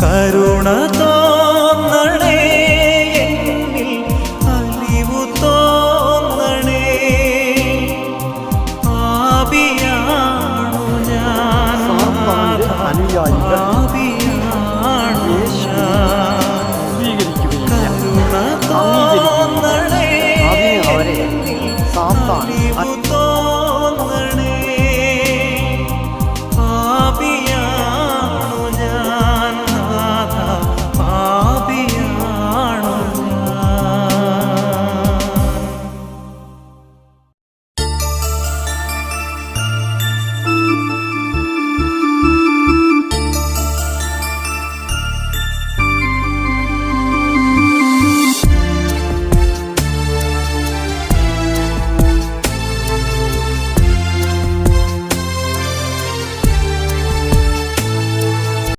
കരുണ തോന്നണേ അലിവു തോന്നണേ. ആബിയാണു ഞാൻ. ആബിയാണു കരുണ തോന്നണേ അവരെ സാത്താൻ